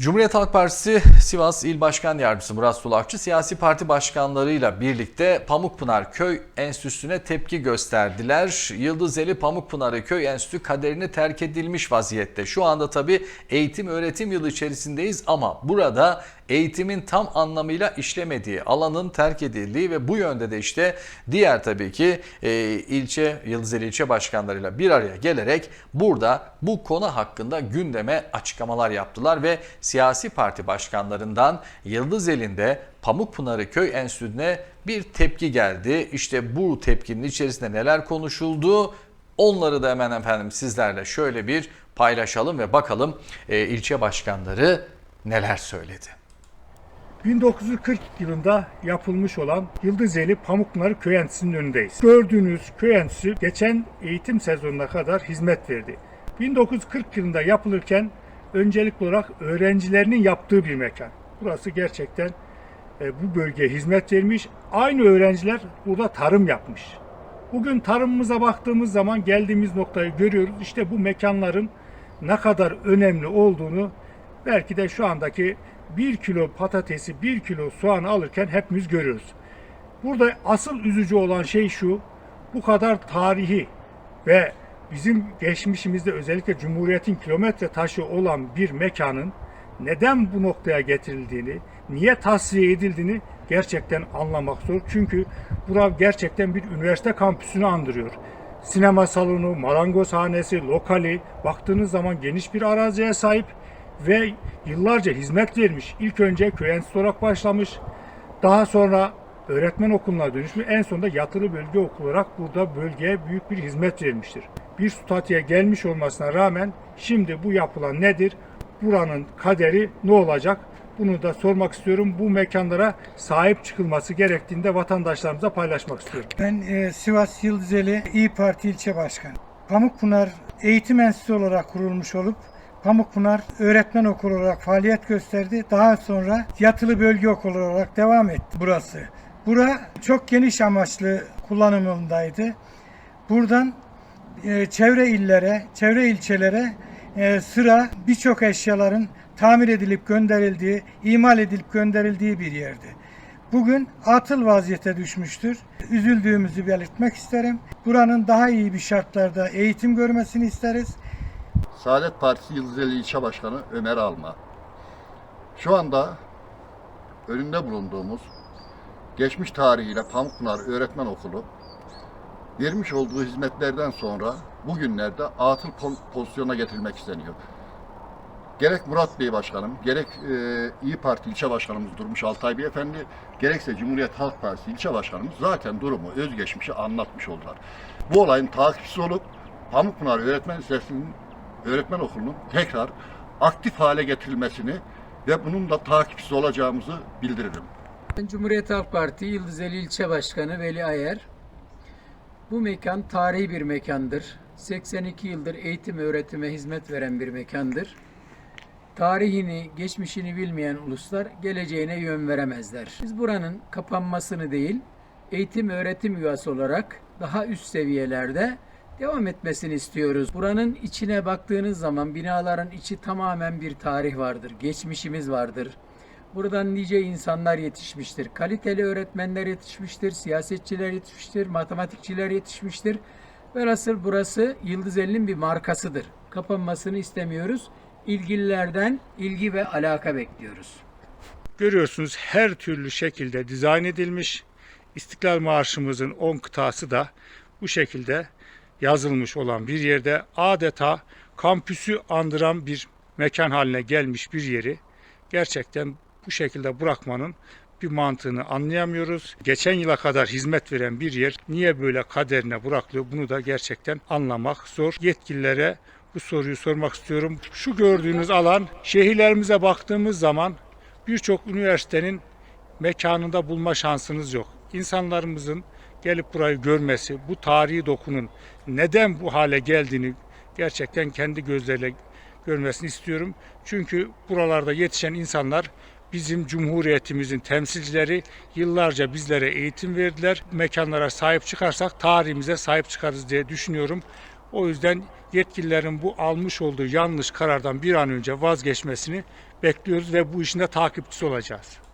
Cumhuriyet Halk Partisi Sivas İl Başkan Yardımcısı Murat Sulakçı siyasi parti başkanlarıyla birlikte Pamukpınar Köy Enstitüsü'ne tepki gösterdiler. Yıldızeli Pamukpınarı Köy Enstitüsü kaderini terk edilmiş vaziyette. Şu anda tabi eğitim öğretim yılı içerisindeyiz ama burada eğitimin tam anlamıyla işlemediği, alanın terk edildiği ve bu yönde de işte diğer tabii ki e, ilçe, Yıldızeli ilçe başkanlarıyla bir araya gelerek burada bu konu hakkında gündeme açıklamalar yaptılar ve siyasi parti başkanlarından Yıldızeli'nde Pamukpınarı Köy Enstitüsü'ne bir tepki geldi. İşte bu tepkinin içerisinde neler konuşuldu onları da hemen efendim sizlerle şöyle bir paylaşalım ve bakalım e, ilçe başkanları neler söyledi. 1940 yılında yapılmış olan Yıldızeli Pamukpınar Köy Enstitüsü'nün önündeyiz. Gördüğünüz köy enstitüsü geçen eğitim sezonuna kadar hizmet verdi. 1940 yılında yapılırken öncelikli olarak öğrencilerinin yaptığı bir mekan. Burası gerçekten e, bu bölgeye hizmet vermiş. Aynı öğrenciler burada tarım yapmış. Bugün tarımımıza baktığımız zaman geldiğimiz noktayı görüyoruz. İşte bu mekanların ne kadar önemli olduğunu belki de şu andaki 1 kilo patatesi, 1 kilo soğanı alırken hepimiz görüyoruz. Burada asıl üzücü olan şey şu, bu kadar tarihi ve bizim geçmişimizde özellikle Cumhuriyet'in kilometre taşı olan bir mekanın neden bu noktaya getirildiğini, niye tasfiye edildiğini gerçekten anlamak zor. Çünkü bura gerçekten bir üniversite kampüsünü andırıyor. Sinema salonu, marangozhanesi, lokali baktığınız zaman geniş bir araziye sahip ve yıllarca hizmet vermiş. İlk önce köy enstitüsü olarak başlamış. Daha sonra öğretmen okuluna dönüşmüş. En sonunda yatılı bölge okulu olarak burada bölgeye büyük bir hizmet vermiştir. Bir statüye gelmiş olmasına rağmen şimdi bu yapılan nedir? Buranın kaderi ne olacak? Bunu da sormak istiyorum. Bu mekanlara sahip çıkılması gerektiğini de vatandaşlarımıza paylaşmak istiyorum. Ben e, Sivas Yıldızeli İyi Parti ilçe başkanı. Pamukpınar Eğitim Enstitüsü olarak kurulmuş olup Pamukpınar Öğretmen Okulu olarak faaliyet gösterdi. Daha sonra yatılı bölge okulu olarak devam etti burası. Bura çok geniş amaçlı kullanımındaydı. Buradan e, çevre illere, çevre ilçelere e, sıra birçok eşyaların tamir edilip gönderildiği, imal edilip gönderildiği bir yerdi. Bugün atıl vaziyete düşmüştür. Üzüldüğümüzü belirtmek isterim. Buranın daha iyi bir şartlarda eğitim görmesini isteriz. Saadet Partisi Yıldızeli İlçe Başkanı Ömer Alma. Şu anda önünde bulunduğumuz geçmiş tarihiyle Pamukpınar Öğretmen Okulu vermiş olduğu hizmetlerden sonra bugünlerde atıl po- pozisyona getirilmek isteniyor. Gerek Murat Bey Başkanım, gerek e, İyi Parti ilçe başkanımız Durmuş Altay Beyefendi, gerekse Cumhuriyet Halk Partisi ilçe başkanımız zaten durumu, özgeçmişi anlatmış oldular. Bu olayın takipçisi olup Pamukpınar Öğretmen Lisesi'nin öğretmen okulunun tekrar aktif hale getirilmesini ve bunun da takipçisi olacağımızı bildiririm. Cumhuriyet Halk Parti Yıldızeli İlçe Başkanı Veli Ayer. Bu mekan tarihi bir mekandır. 82 yıldır eğitim öğretime hizmet veren bir mekandır. Tarihini, geçmişini bilmeyen uluslar geleceğine yön veremezler. Biz buranın kapanmasını değil, eğitim öğretim üyesi olarak daha üst seviyelerde devam etmesini istiyoruz. Buranın içine baktığınız zaman binaların içi tamamen bir tarih vardır, geçmişimiz vardır. Buradan nice insanlar yetişmiştir. Kaliteli öğretmenler yetişmiştir, siyasetçiler yetişmiştir, matematikçiler yetişmiştir. Velhasıl burası Yıldızeli'nin bir markasıdır. Kapanmasını istemiyoruz. İlgililerden ilgi ve alaka bekliyoruz. Görüyorsunuz her türlü şekilde dizayn edilmiş. İstiklal Marşımızın 10 kıtası da bu şekilde yazılmış olan bir yerde adeta kampüsü andıran bir mekan haline gelmiş bir yeri gerçekten bu şekilde bırakmanın bir mantığını anlayamıyoruz. Geçen yıla kadar hizmet veren bir yer niye böyle kaderine bırakılıyor bunu da gerçekten anlamak zor. Yetkililere bu soruyu sormak istiyorum. Şu gördüğünüz alan şehirlerimize baktığımız zaman birçok üniversitenin mekanında bulma şansınız yok. İnsanlarımızın gelip burayı görmesi, bu tarihi dokunun neden bu hale geldiğini gerçekten kendi gözleriyle görmesini istiyorum. Çünkü buralarda yetişen insanlar bizim cumhuriyetimizin temsilcileri yıllarca bizlere eğitim verdiler. Mekanlara sahip çıkarsak tarihimize sahip çıkarız diye düşünüyorum. O yüzden yetkililerin bu almış olduğu yanlış karardan bir an önce vazgeçmesini bekliyoruz ve bu işin de takipçisi olacağız.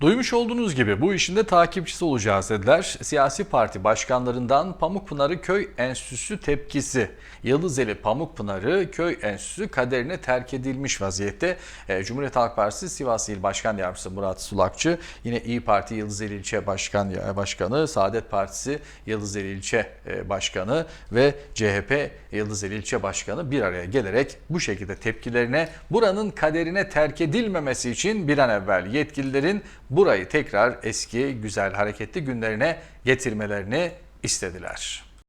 Duymuş olduğunuz gibi bu işin de takipçisi olacağız dediler. Siyasi parti başkanlarından Pamukpınarı Köy Enstitüsü tepkisi. Yıldızeli Pamukpınarı Köy Enstitüsü kaderine terk edilmiş vaziyette. E, Cumhuriyet Halk Partisi Sivas İl Başkan Yardımcısı Murat Sulakçı, yine İyi Parti Yıldızeli İlçe Başkan Başkanı, Saadet Partisi Yıldızeli İlçe e, Başkanı ve CHP Yıldızeli İlçe Başkanı bir araya gelerek bu şekilde tepkilerine buranın kaderine terk edilmemesi için bir an evvel yetkililerin burayı tekrar eski güzel hareketli günlerine getirmelerini istediler.